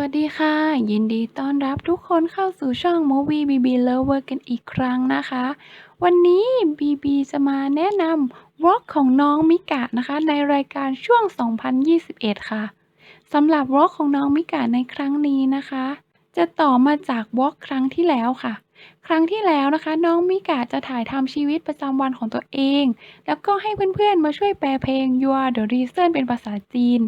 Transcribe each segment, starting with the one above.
วัสดีค่ะ ยินดีต้อนรับทุกคนเข้าสู่ช่อง Movie BB Lover กันอีกครั้งนะคะ วันนี้ BB จะมาแนะนำวอล์กของน้องมิกะนะคะ ในรายการช่วง 2021 ค่ะสำหรับวอล์กของน้องมิกะในครั้งนี้นะคะ จะต่อมาจากวอล์กครั้งที่แล้วค่ะ ครั้งที่แล้วนะคะ น้องมิกะจะถ่ายทำชีวิตประจำวันของตัวเอง แล้วก็ให้เพื่อนๆมาช่วยแปลเพลง You Are the Reason เป็นภาษาจีน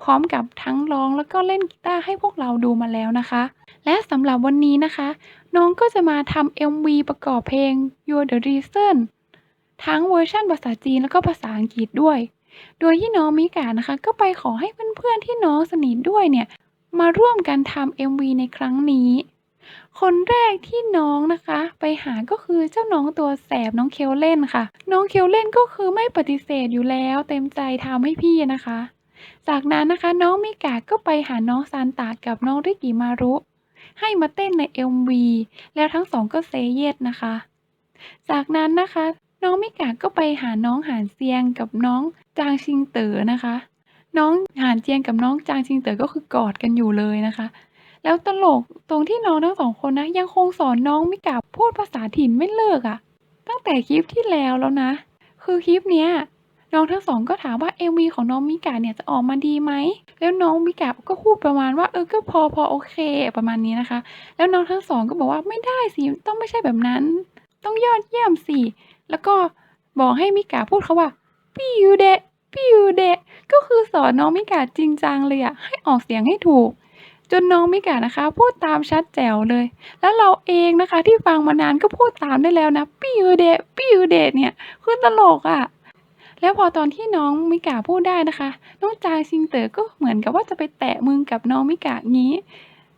พร้อมกับทั้งร้องแล้วก็เล่นกีตาร์ให้พวกเราดูมาแล้วนะคะ และสำหรับวันนี้นะคะ น้องก็จะมาทำ MV ประกอบเพลง You're the Reason ทั้งเวอร์ชันภาษาจีนแล้วก็ภาษาอังกฤษด้วย โดยที่น้องมิกานะคะ ก็ไปขอให้เพื่อนๆที่น้องสนิทด้วยเนี่ยมาร่วมกันทำ MV ในครั้งนี้ คนแรกที่น้องนะคะ ไปหาก็คือเจ้าน้องตัวแสบน้องเคลเล่นค่ะ น้องเคลเล่นก็คือไม่ปฏิเสธอยู่แล้ว เต็มใจทำให้พี่นะคะ จากนั้นนะคะน้องมิกาก็ไปหาน้องซานตากับน้องริกิมารุ ให้มาเต้นใน MV แล้วทั้งสองก็เซเยสนะคะ จากนั้นนะคะ น้องมิกาก็ไปหาน้องหานเซียงกับน้องจางชิงเต๋อนะคะ น้องหานเจียงกับน้องจางชิงเต๋อก็คือกอดกันอยู่เลยนะคะ แล้วตลกตรงที่น้องทั้งสองคนนะ ยังคงสอนน้องมิกาพูดภาษาถิ่นไม่เลิกอะ่ะ ตั้งแต่คลิปที่แล้วแล้วนะ คือคลิปเนี้ยน้องทั้งสองก็ถามว่า MV ของน้องมิกาเนี่ยจะออกมาดีไหม แล้วน้องมิกาก็พูดประมาณว่าเออก็พอพอโอเคประมาณนี้นะคะ แล้วน้องทั้งสองก็บอกว่าไม่ได้สิต้องไม่ใช่แบบนั้น ต้องยอดเยี่ยมสิแล้วก็บอกให้มิกาพูดเขาว่าพี่ยูเดะพี่ยูเดะก็คือสอนน้องมิกาจริงจังเลยอะให้ออกเสียงให้ถูก จนน้องมิกานะคะ พูดตามชัดแจ๋วเลย แล้วเราเองนะคะ ที่ฟังมานานก็พูดตามได้แล้วนะพี่ยูเดะพี่ยูเดะเนี่ยคือตลกอะแล้วพอตอนที่น้องมิกาพูดได้นะคะ น้องจางซิงเต๋อก็เหมือนกับว่าจะไปแตะมือกับน้องมิกางี้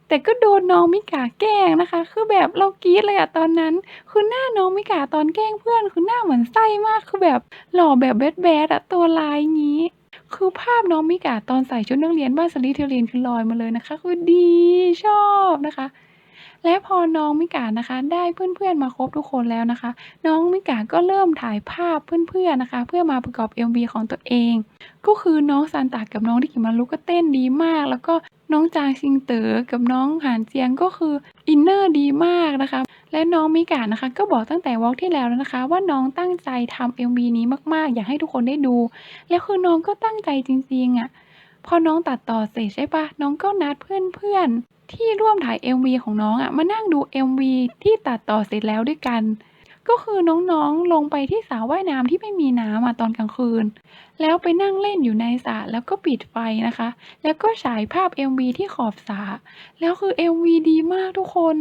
แต่ก็โดนน้องมิกาแกล้งนะคะ คือแบบเรากรี๊ดเลยอะตอนนั้น คือหน้าน้องมิกาตอนแกล้งเพื่อนคือหน้าเหมือนไส้มากคือแบบหล่อแบบแบดแบดอะตัวลายงี้ คือภาพน้องมิกาตอนใส่ชุดนักเรียนบ้านสลิเทเรียนคือลอยมาเลยนะคะ คือดีชอบนะคะ และพอน้องมิกานะคะ ได้เพื่อนๆมาครบทุกคนแล้วนะคะ น้องมิกาก็เริ่มถ่ายภาพเพื่อนๆนะคะ เพื่อมาประกอบ MV ของตัวเอง ก็คือน้องซานตากับน้องที่กิมารุก็เต้นดีมาก แล้วก็น้องจางซิงเต๋อกับน้องหานเจียงก็คืออินเนอร์ดีมากนะคะ และน้องมิกานะคะ ก็บอกตั้งแต่วอล์กที่แล้วแล้วนะคะ ว่าน้องตั้งใจทำ MV นี้มากๆ อยากให้ทุกคนได้ดู แล้วคือน้องก็ตั้งใจจริงๆอะ่ะ พอน้องตัดต่อเสร็จใช่ปะน้องก็นัดเพื่อนๆ ที่ร่วมถ่าย MV ของน้องอะมานั่งดู MV ที่ตัดต่อเสร็จแล้วด้วยกัน ก็คือน้องๆลงไปที่สระว่ายน้ำที่ไม่มีน้ำอะตอนกลางคืน แล้วไปนั่งเล่นอยู่ในสระแล้วก็ปิดไฟนะคะ แล้วก็ฉายภาพ MV ที่ขอบสระแล้วคือ MV ดีมากทุกคน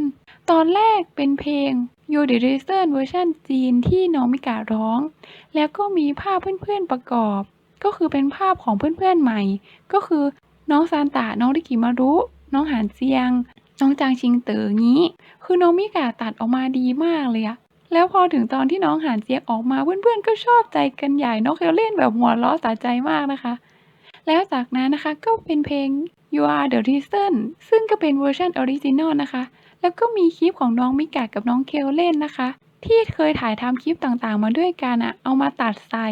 ตอนแรกเป็นเพลง You the Reason เวอร์ชันจีนที่น้องมิการ้อง แล้วก็มีภาพเพื่อนๆประกอบ ก็คือเป็นภาพของเพื่อนๆใหม่ ก็คือน้องซานตาน้องริกิมารุ น้องหานเซียง น้องจางชิงเต๋องี้ คือน้องมิกาตัดออกมาดีมากเลยอะแล้วพอถึงตอนที่น้องหานเจียงออกมาเพื่อนๆก็ชอบใจกันใหญ่น้องเคลเล่นแบบหัวเราะสะใจมากนะคะ แล้วจากนั้นนะคะก็เป็นเพลง You Are the Reason ซึ่งก็เป็นเวอร์ชันออริจินอลนะคะ แล้วก็มีคลิปของน้องมิกากับน้องเคลเล่นนะคะ ที่เคยถ่ายทำคลิปต่างๆ มาด้วยกันอะเอามาตัดใส่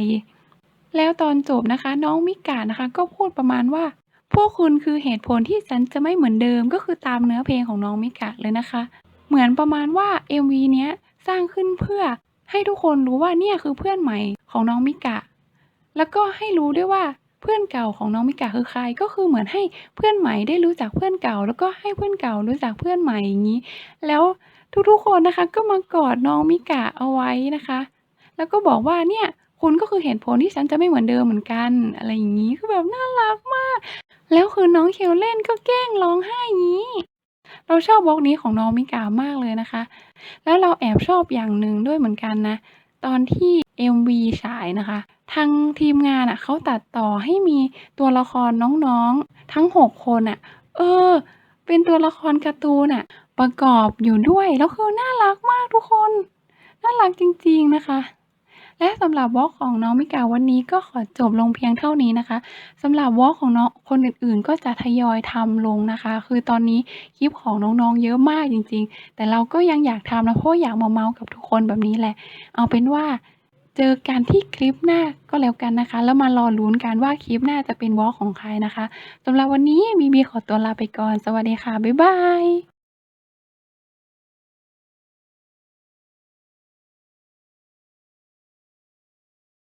แล้วตอนจบนะคะ น้องมิกานะคะ ก็พูดประมาณว่า พวกคุณคือเหตุผลที่ฉันจะไม่เหมือนเดิมก็คือตามเนื้อเพลงของน้องมิกะเลยนะคะ เหมือนประมาณว่า MV เนี้ยสร้างขึ้นเพื่อให้ทุกคนรู้ว่าเนี่ยคือเพื่อนใหม่ของน้องมิกะ แล้วก็ให้รู้ด้วยว่าเพื่อนเก่าของน้องมิกะคือใคร ก็คือเหมือนให้เพื่อนใหม่ได้รู้จักเพื่อนเก่า แล้วก็ให้เพื่อนเก่ารู้จักเพื่อนใหม่อย่างนี้ แล้วทุกๆคนนะคะก็มากอดน้องมิกะเอาไว้นะคะ แล้วก็บอกว่าเนี่ย คุณก็คือเหตุผลที่ฉันจะไม่เหมือนเดิมเหมือนกัน อะไรอย่างนี้คือแบบน่ารักมาก แล้วคือน้องเคลเล่นก็แกล้งร้องไห้งี้ เราชอบบล็อกนี้ของน้องมิกามากเลยนะคะ แล้วเราแอบชอบอย่างหนึ่งด้วยเหมือนกันนะ ตอนที่ MV ฉายนะคะ ทางทีมงานอะเขาตัดต่อให้มีตัวละครน้องๆ ทั้ง 6 คนอะ เออ เป็นตัวละครการ์ตูนอะ ประกอบอยู่ด้วย แล้วคือน่ารักมากทุกคน น่ารักจริงๆนะคะ และสำหรับวอล์กของน้องมิกาวันนี้ก็ขอจบลงเพียงเท่านี้นะคะสำหรับวอล์กของน้องคนอื่นๆ ก็จะทยอยทำลงนะคะ คือตอนนี้คลิปของน้องๆ เยอะมากจริง ๆ แต่เราก็ยังอยากทำนะเพราะอยากมาเมาส์กับทุกคนแบบนี้แหละ เอาเป็นว่าเจอกันที่คลิปหน้าก็แล้วกันนะคะ แล้วมารอลุ้นกันว่าคลิปหน้าจะเป็นวอล์กของใครนะคะสำหรับวันนี้บีบีขอตัวลาไปก่อน สวัสดีค่ะ บ๊ายบาย